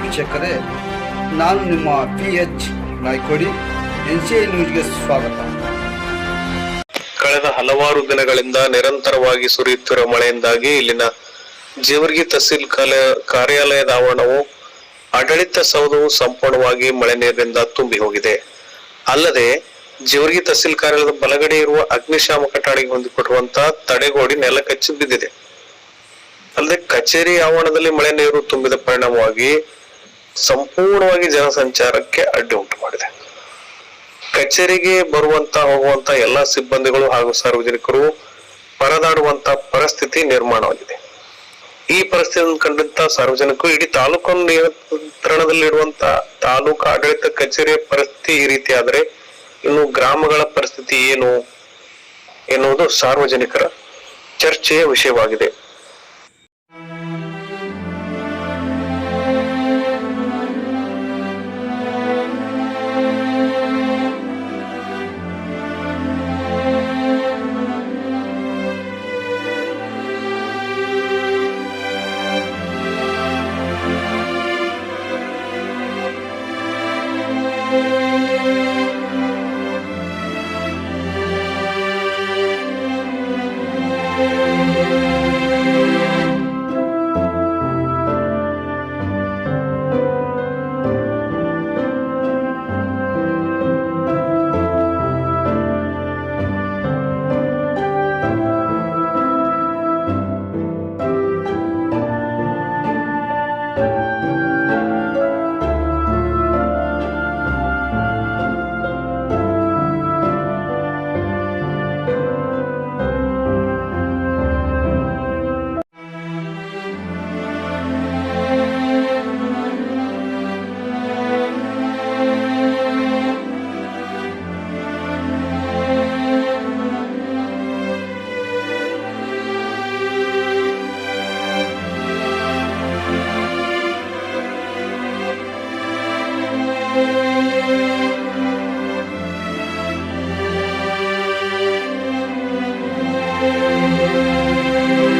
ವೀಕ್ಷಕರೇ. ನಾನು ನಿಮ್ಮ P H Naikodi N C ನ್ಯೂಸ್ಗೆ ಸ್ವಾಗತ. ಕಳೆದ ಹಲವಾರು ದಿನಗಳಿಂದ ನಿರಂತರವಾಗಿ ಸುರಿಯುತ್ತಿರುವ ಮಳೆಯಿಂದಾಗಿ ಇಲ್ಲಿನ ಜೇವರ್ಗಿ ತಹಸೀಲ್ ಕಾರ್ಯಾಲಯದ ಆವರಣವು ಆಡಳಿತ ಸೌಧವು ಸಂಪೂರ್ಣವಾಗಿ ಮಳೆ ನೀರಿನಿಂದ ತುಂಬಿ ಹೋಗಿದೆ. ಅಲ್ಲದೆ, ಜೇವರ್ಗಿ ತಹಸೀಲ್ ಕಾರ್ಯಾಲಯದ ಬಲಗಡೆ ಇರುವ ಅಗ್ನಿಶಾಮಕ ಠಾಣೆಗೆ ಹೊಂದಿಕೊಂಡಿರುವಂತಹ ತಡೆಗೋಡಿ ನೆಲಕಚ್ಚಿ ಬಿದ್ದಿದೆ. ಅಲ್ಲದೆ ಕಚೇರಿ ಆವರಣದಲ್ಲಿ ಮಳೆ ನೀರು ತುಂಬಿದ ಪರಿಣಾಮವಾಗಿ ಸಂಪೂರ್ಣವಾಗಿ ಜನಸಂಚಾರಕ್ಕೆ ಅಡ್ಡಿ ಉಂಟು ಮಾಡಿದೆ. ಕಚೇರಿಗೆ ಬರುವಂತ, ಹೋಗುವಂತ ಎಲ್ಲಾ ಸಿಬ್ಬಂದಿಗಳು ಹಾಗೂ ಸಾರ್ವಜನಿಕರು ಪರದಾಡುವಂತ ಪರಿಸ್ಥಿತಿ ನಿರ್ಮಾಣವಾಗಿದೆ. ಈ ಪರಿಸ್ಥಿತಿಯನ್ನು ಕಂಡಂತ ಸಾರ್ವಜನಿಕರು ಇಡೀ ತಾಲೂಕು ನಿಯಂತ್ರಣದಲ್ಲಿರುವಂತ ತಾಲೂಕು ಆಡಳಿತ ಕಚೇರಿಯ ಪರಿಸ್ಥಿತಿ ಈ ರೀತಿ ಇನ್ನು ಗ್ರಾಮಗಳ ಪರಿಸ್ಥಿತಿ ಏನು ಎನ್ನುವುದು ಸಾರ್ವಜನಿಕರ ಚರ್ಚೆಯ ವಿಷಯವಾಗಿದೆ. Thank you. Thank you.